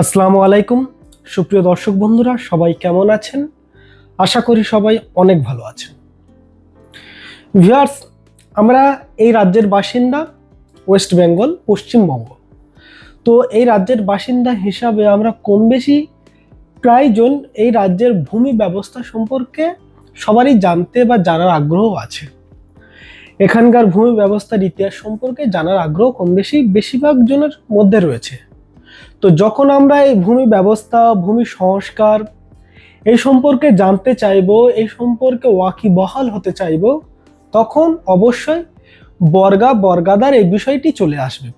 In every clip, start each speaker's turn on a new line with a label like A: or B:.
A: আসসালামু আলাইকুম। সুপ্রিয় দর্শক বন্ধুরা, সবাই কেমন আছেন? আশা করি সবাই অনেক ভালো আছেন। ভিউয়ার্স, আমরা এই রাজ্যের বাসিন্দা ওয়েস্ট বেঙ্গল, পশ্চিমবঙ্গ। তো এই রাজ্যের বাসিন্দা হিসাবে আমরা কম বেশি প্রায়জন এই রাজ্যের ভূমি ব্যবস্থা সম্পর্কে সবারই জানতে বা জানার আগ্রহ আছে। এখানকার ভূমি ব্যবস্থার ইতিহাস সম্পর্কে জানার আগ্রহ কম বেশি, বেশিরভাগ জনের মধ্যে রয়েছে। তো যখন আমরা এই ভূমি ব্যবস্থা, ভূমি সংস্কার এই সম্পর্কে জানতে চাইব, এই সম্পর্কে ওয়াকিবহাল হতে চাইব, তখন অবশ্যই বর্গা বর্গাদার এই বিষয়টি চলে আসবে।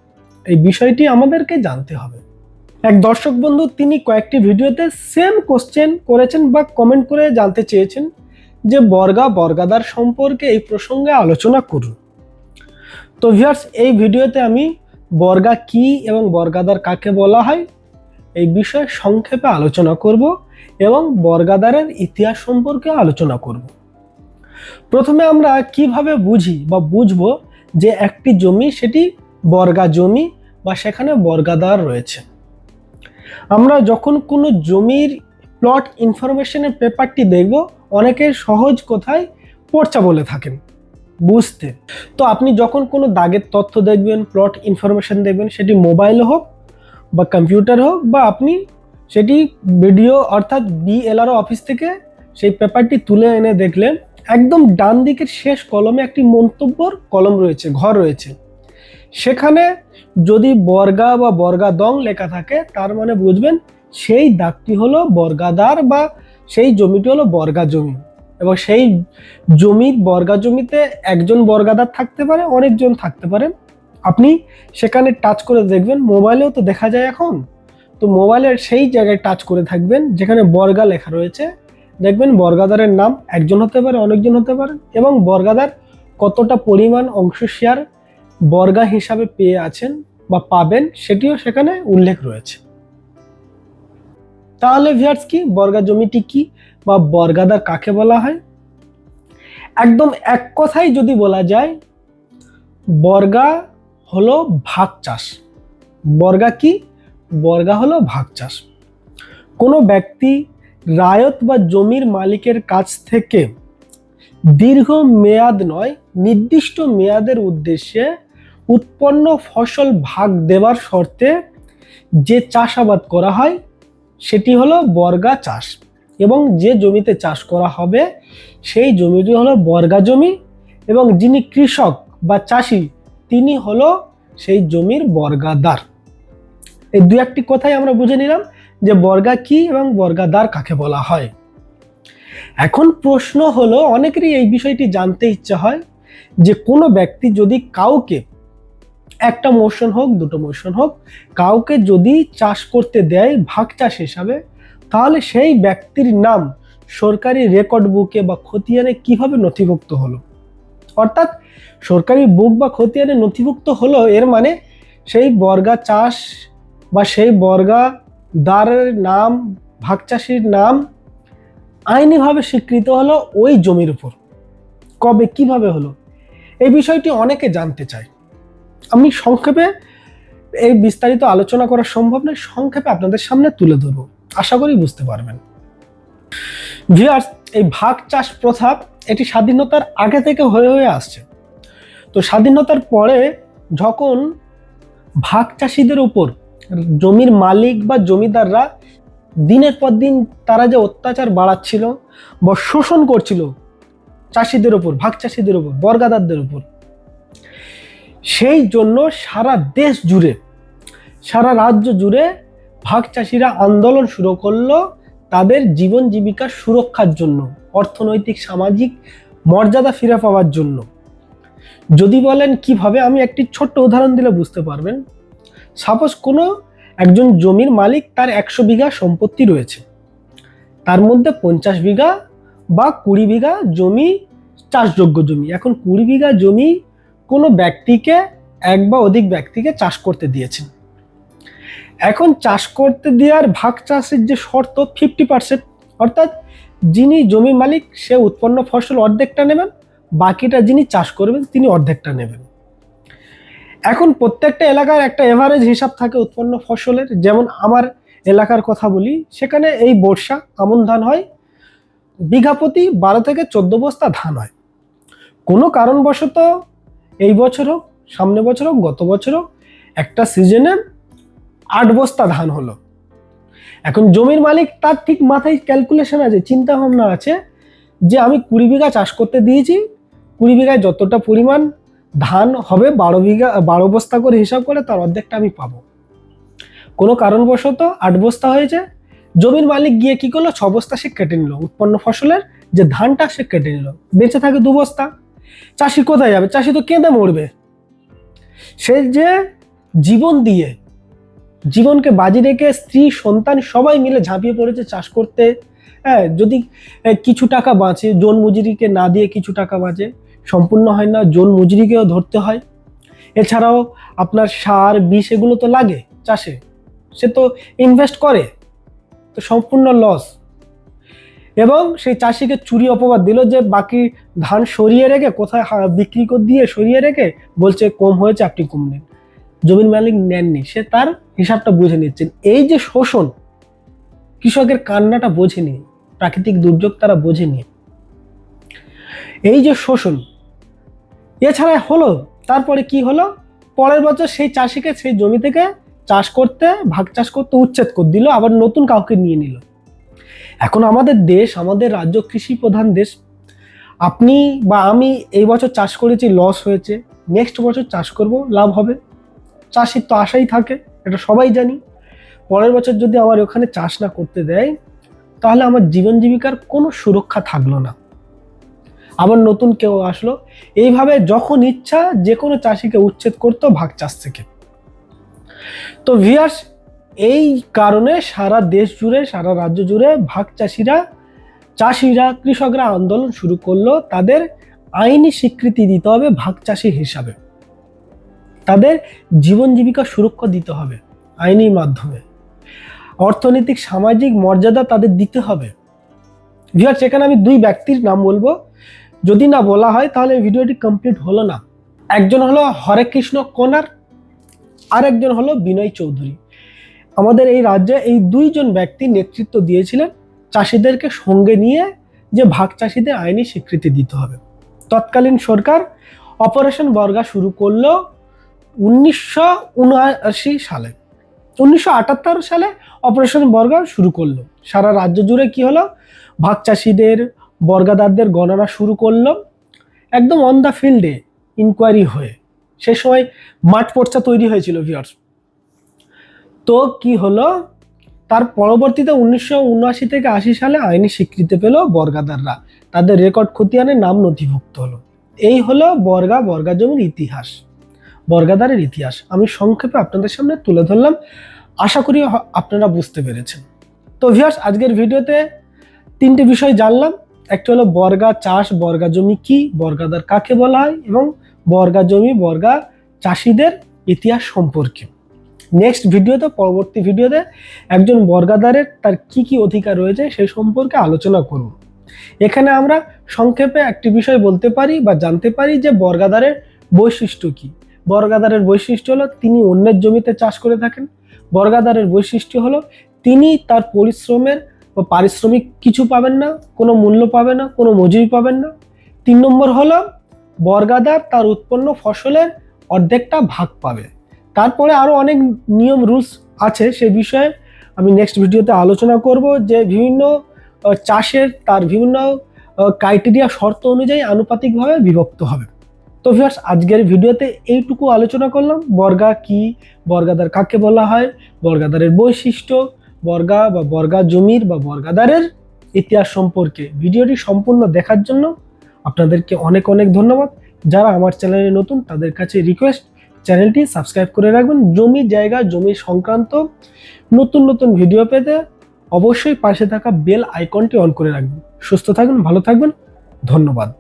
A: এই বিষয়টি আমাদেরকে জানতে হবে। এক দর্শক বন্ধু, তিনি কয়েকটি ভিডিওতে সেম কোশ্চেন করেছেন বা কমেন্ট করে জানতে চেয়েছেন যে বর্গা বর্গাদার সম্পর্কে এই প্রসঙ্গে আলোচনা করুন। তো ভিউয়ার্স এই ভিডিওতে আমি বর্গা কি এবং বর্গাদার কাকে বলা হয়? এই বিষয়ে সংক্ষেপে আলোচনা করব এবং বর্গাদারের ইতিহাস সম্পর্কে আলোচনা করব। প্রথমে আমরা কীভাবে বুঝি বা বুঝব যে একটি জমি সেটি বর্গা জমি বা সেখানে বর্গাদার রয়েছে? আমরা যখন কোনো জমির প্লট ইনফরমেশনের পেপারটি দেখব, অনেকে সহজ কথায় পর্চা বলে থাকেন। বুঝতে। তো আপনি যখন কোনো দাগের তথ্য দেখবেন প্লট ইনফরমেশন দেখবেন, সেটি মোবাইল হোক বা কম্পিউটার হোক বা আপনি সেটি ভিডিও অর্থাৎ বিএলআরও অফিস থেকে সেই পেপারটি তুলে এনে দেখলেন, একদম ডান দিকের শেষ কলমে একটি মন্তব্যর কলম রয়েছে, ঘর রয়েছে। সেখানে যদি বর্গা বা বর্গা দং লেখা থাকে, তার মানে বুঝবেন সেই দাগটি হলো বর্গাদার বা সেই জমিটি হলো বর্গা জমি। এবং সেই জমি, বর্গা জমিতে একজন বর্গাদার থাকতে পারে, অনেকজন থাকতে পারে। আপনি সেখানে টাচ করে দেখবেন, মোবাইলেও তো দেখা যায় এখন। তো মোবাইলের সেই জায়গায় টাচ করে থাকবেন, যেখানে বর্গা লেখা রয়েছে। দেখবেন বর্গাদারের নাম একজন হতে পারে, অনেকজন হতে পারে এবং বর্গাদার কতটা পরিমাণ অংশ শেয়ার বর্গা হিসাবে পেয়ে আছেন বা পাবেন, সেটিও সেখানে উল্লেখ রয়েছে। তাহলে ভিয়ার্স কি, বর্গা জমিটি কি? বা বর্গাদার কাকে বলা হয়? একদম এক কথাই যদি বলা যায়, বর্গা হলো ভাগ চাষ। বর্গা কি? বর্গা হলো ভাগ চাষ। কোনো ব্যক্তি রায়ত বা জমির মালিকের কাছ থেকে দীর্ঘ মেয়াদ নয়, নির্দিষ্ট মেয়াদের উদ্দেশ্যে উৎপন্ন ফসল ভাগ দেওয়ার শর্তে যে চাষাবাদ করা হয়, সেটি হলো বর্গা চাষ। এবং যে জমিতে চাষ করা হবে, সেই জমিটি হলো বর্গা জমি এবং যিনি কৃষক বা চাষি, তিনি হলো সেই জমির বর্গাদার। এই দু একটি কথাই আমরা বুঝে নিলাম যে বর্গা কি এবং বর্গাদার কাকে বলা হয়। এখন প্রশ্ন হলো, অনেকেরই এই বিষয়টি জানতে ইচ্ছা হয় যে কোনো ব্যক্তি যদি কাউকে একটা মোশন হোক, দুটো মোশন হোক, কাউকে যদি চাষ করতে দেয় ভাগ চাষ হিসাবে তাহলে সেই ব্যক্তির নাম সরকারি রেকর্ড বুকে বা খতিয়ানে কীভাবে নথিভুক্ত হলো? অর্থাৎ সরকারি বুক বা খতিয়ানে নথিভুক্ত হলো, এর মানে সেই বর্গা চাষ বা সেই বর্গা দারের নাম, ভাগ চাষির নাম আইনিভাবে স্বীকৃত হলো ওই জমির উপর। কবে, কীভাবে হলো? এই বিষয়টি অনেকে জানতে চায়। আমি সংক্ষেপে এই বিস্তারিত আলোচনা করা সম্ভব নয়, সংক্ষেপে আপনাদের সামনে তুলে ধরবো। আশা করি বুঝতে পারবেন। ভিউয়ার্স, এই ভাগ চাষ প্রথা, এটি স্বাধীনতার আগে থেকে হয়ে হয়ে আসছে। তো স্বাধীনতার পরে যখন ভাগ চাষিদের উপর জমির মালিক বা জমিদাররা দিনের পর দিন তারা যে অত্যাচার বাড়াচ্ছিল বা শোষণ করছিল চাষিদের উপর, ভাগ চাষিদের উপর, বর্গাদারদের উপর, সেই জন্য সারা দেশ জুড়ে, সারা রাজ্য জুড়ে ভাগ চাষিরা আন্দোলন শুরু করল তাদের জীবন জীবিকার সুরক্ষার জন্য, অর্থনৈতিক, সামাজিক মর্যাদা ফিরে পাওয়ার জন্য। যদি বলেন কীভাবে, আমি একটি ছোট্ট উদাহরণ দিলে বুঝতে পারবেন। সাপোজ কোনো একজন জমির মালিক তার একশো বিঘা সম্পত্তি রয়েছে। তার মধ্যে পঞ্চাশ বিঘা বা কুড়ি বিঘা জমি, চাষযোগ্য জমি। এখন কুড়ি বিঘা জমি কোনো ব্যক্তিকে, এক বা অধিক ব্যক্তিকে চাষ করতে দিয়েছেন। এখন চাষ করতে দেওয়ার ভাগ চাষের যে শর্ত ফিফটি পার্সেন্ট অর্থাৎ যিনি জমি মালিক, সে উৎপন্ন ফসল অর্ধেকটা নেবেন, বাকিটা যিনি চাষ করবেন, তিনি অর্ধেকটা নেবেন। এখন প্রত্যেকটা এলাকার একটা এভারেজ হিসাব থাকে উৎপন্ন ফসলের। যেমন আমার এলাকার কথা বলি, সেখানে এই বর্ষা আমন ধান হয়, বিঘা প্রতি বারো থেকে চোদ্দ বস্তা ধান হয়। কোনো কারণবশত এই বছর হোক, সামনে বছর হোক, গত বছর হোক, একটা সিজনে আট বস্তা ধান হলো। এখন জমির মালিক তার ঠিক মাথায় ক্যালকুলেশন আছে চিন্তা ভাবনা আছে যে আমি কুড়ি বিঘা চাষ করতে দিয়েছি, কুড়ি বিঘায় যতটা পরিমাণ ধান হবে বারো বিঘা, বারো বস্তা করে হিসাব করে তার অর্ধেকটা আমি পাবো। কোনো কারণবশত আট বস্তা হয়েছে, জমির মালিক গিয়ে কি করল? ছ বস্তা সে কেটে নিল, উৎপন্ন ফসলের যে ধানটা সে কেটে নিল। বেঁচে থাকে দু বস্তা। চাষি কোথায় যাবে? চাষি তো কেঁদে মরবে। সে যে জীবন দিয়ে জীবনকে বাজি রেখে স্ত্রী, সন্তান সবাই মিলে ঝাঁপিয়ে পড়েছে চাষ করতে। হ্যাঁ যদি কিছু টাকা বাঁচে, জোন মজুরিকে না দিয়ে কিছু টাকা বাঁচে, সম্পূর্ণ হয় না, জোন মজুরিকেও ধরতে হয়। এছাড়াও আপনার সার, বিষ এগুলো তো লাগে চাষে, সে তো ইনভেস্ট করে, তো সম্পূর্ণ লস এবং সেই চাষিকে চুরি অপবাদ দিল যে, বাকি ধান সরিয়ে রেখে, কোথায় বিক্রি করে, দিয়ে সরিয়ে রেখে বলছে কম হয়েছে, আপনি কম নেন। জমির মালিক নেননি, সে তার হিসাবটা বুঝে নিচ্ছেন এই যে শোষণ, কৃষকের কান্নাটা বোঝেনি, প্রাকৃতিক দুর্যোগ তারা বোঝেনি। এই যে শোষণ, এছাড়া হলো, তারপরে কি হলো? পরের বছর সেই চাষিকে সেই জমি থেকে চাষ করতে, ভাগ চাষ করতে উচ্ছেদ করে দিল, আবার নতুন কাউকে নিয়ে নিল। এখন আমাদের দেশ, আমাদের রাজ্য কৃষি প্রধান দেশ, আপনি বা আমি এই বছর চাষ করেছি, লস হয়েছে, নেক্সট বছর চাষ করব, লাভ হবে। চাষির তো আশাই থাকে, এটা সবাই জানি। পরের বছর যদি আমার ওখানে চাষ না করতে দেয়, তাহলে আমার জীবন জীবিকার কোনো সুরক্ষা থাকল না। আবার নতুন কেউ আসলো, এইভাবে যখন ইচ্ছা যে কোনো চাষিকে উচ্ছেদ করতো ভাগ চাষ থেকে। তো ভিয়ার্স, এই কারণে সারা দেশ জুড়ে, সারা রাজ্য জুড়ে ভাগ চাষিরা চাষিরা, কৃষকরা আন্দোলন শুরু করল, তাদের আইনি স্বীকৃতি দিতে হবে ভাগ চাষি হিসাবে। তাদের জীবন জীবিকা সুরক্ষা দিতে হবে, আইনি মাধ্যমে। অর্থনৈতিক, সামাজিক মর্যাদা তাদের দিতে হবে। ভিউয়ার্স সেখানে আমি দুই ব্যক্তির নাম বলব। যদি না বলা হয়, তাহলে ভিডিওটি কমপ্লিট হলো না। একজন হলো হরে কৃষ্ণ কোনার আর একজন হলো বিনয় চৌধুরী। আমাদের এই রাজ্যে এই দুইজন ব্যক্তি নেতৃত্ব দিয়েছিলেন চাষিদেরকে সঙ্গে নিয়ে যে ভাগ চাষিদের আইনি স্বীকৃতি দিতে হবে। তৎকালীন সরকার অপারেশন বর্গা শুরু করল উনিশশো উনআশি সালে, উনিশশো আটাত্তর সালে অপারেশন বর্গা শুরু করল। সারা রাজ্য জুড়ে কি হলো? ভাগ চাষিদের, বর্গাদারদের গণনা শুরু করল। একদম অন দ্য ফিল্ডে ইনকোয়ারি হয়ে। সে সময় মাঠ পর্চা তৈরি হয়েছিল ভিউয়ার্স তো কি হলো? তার পরবর্তীতে উনিশশো উনআশি থেকে আশি সালে আইনি স্বীকৃতি পেল বর্গাদাররা। তাদের রেকর্ড খতিয়ানে নাম নথিভুক্ত হলো। এই হলো বর্গা বর্গা জমির ইতিহাস। বর্গাদারের ইতিহাস। আমি সংক্ষেপে আপনাদের সামনে তুলে ধরলাম। আশা করি আপনারা বুঝতে পেরেছেন। তো ভিউয়ার্স আজকের ভিডিওতে তিনটে বিষয় জানলাম। একটা হলো বর্গা চাষ, বর্গা জমি কি বর্গাদার কাকে বলা হয় এবং বর্গা জমি, বর্গা চাষিদের ইতিহাস সম্পর্কে। নেক্সট ভিডিওতে, পরবর্তী ভিডিওতে একজন বর্গাদারের তার কি কি অধিকার রয়েছে সেই সম্পর্কে আলোচনা করব। এখানে আমরা সংক্ষেপে একটি বিষয় বলতে পারি বা জানতে পারি যে বর্গাদারের বৈশিষ্ট্য কি। বর্গাদারের বৈশিষ্ট্য হলো তিনি অন্যের জমিতে চাষ করে থাকেন। বর্গাদারের বৈশিষ্ট্য হলো তিনি তার পরিশ্রমের বা পারিশ্রমিক কিছু পাবেন না, কোনো মূল্য পাবে না, কোনো মজুরি পাবেন না। তিন নম্বর হলো বর্গাদার তার উৎপন্ন ফসলের অর্ধেকটা ভাগ পাবে। তারপরে আরও অনেক নিয়ম, রুলস আছে সে বিষয়ে আমি নেক্সট ভিডিওতে আলোচনা করব যে বিভিন্ন চাষের তার বিভিন্ন ক্রাইটেরিয়া শর্ত অনুযায়ী আনুপাতিকভাবে বিভক্ত হবে। তো ভিউয়ার্স আজকের ভিডিওতে এইটুকু আলোচনা করলাম। বর্গা কি বর্গাদার কাকে বলা হয় বর্গাদারের বৈশিষ্ট্য, বর্গা বা বর্গা জমির বা বর্গাদারের ইতিহাস সম্পর্কে। ভিডিওটি সম্পূর্ণ দেখার জন্য আপনাদেরকে অনেক অনেক ধন্যবাদ। যারা আমার চ্যানেলে নতুন, তাদের কাছে রিকোয়েস্ট চ্যানেলটি সাবস্ক্রাইব করে রাখবেন। জমি জায়গা, জমি সংক্রান্ত নতুন নতুন ভিডিও পেতে অবশ্যই পাশে থাকা বেল আইকনটি অন করে রাখবেন। সুস্থ থাকবেন, ভালো থাকবেন। ধন্যবাদ।